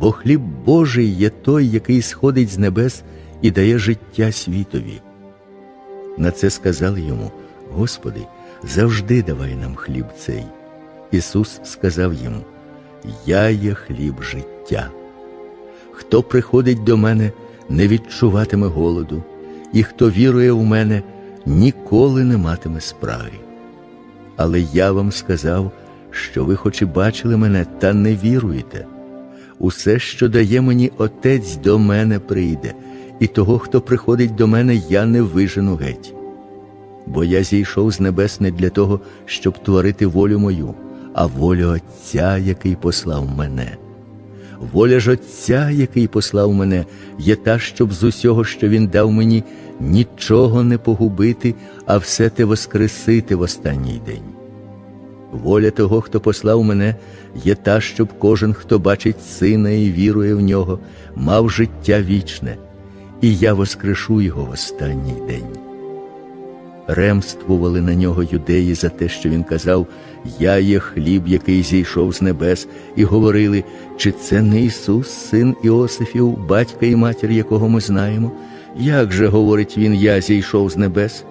бо хліб Божий є той, який сходить з небес і дає життя світові. На це сказали йому: Господи, завжди давай нам хліб цей. Ісус сказав їм: Я є хліб життя. Хто приходить до мене, не відчуватиме голоду, і хто вірує в мене, ніколи не матиме спраги. Але я вам сказав, що ви хоч і бачили мене, та не віруєте. Усе, що дає мені Отець, до мене прийде, і того, хто приходить до мене, я не вижену геть. Бо я зійшов з небес не для того, щоб творити волю мою, а волю Отця, який послав мене. Воля ж Отця, який послав мене, є та, щоб з усього, що Він дав мені, нічого не погубити, а все те воскресити в останній день. Воля того, хто послав мене, є та, щоб кожен, хто бачить сина і вірує в нього, мав життя вічне, і я воскрешу його в останній день. Ремствували на нього юдеї за те, що він казав: Я є хліб, який зійшов з небес, і говорили, чи це не Ісус, син Іосифів, батька і матір, якого ми знаємо? Як же говорить він, я зійшов з небес?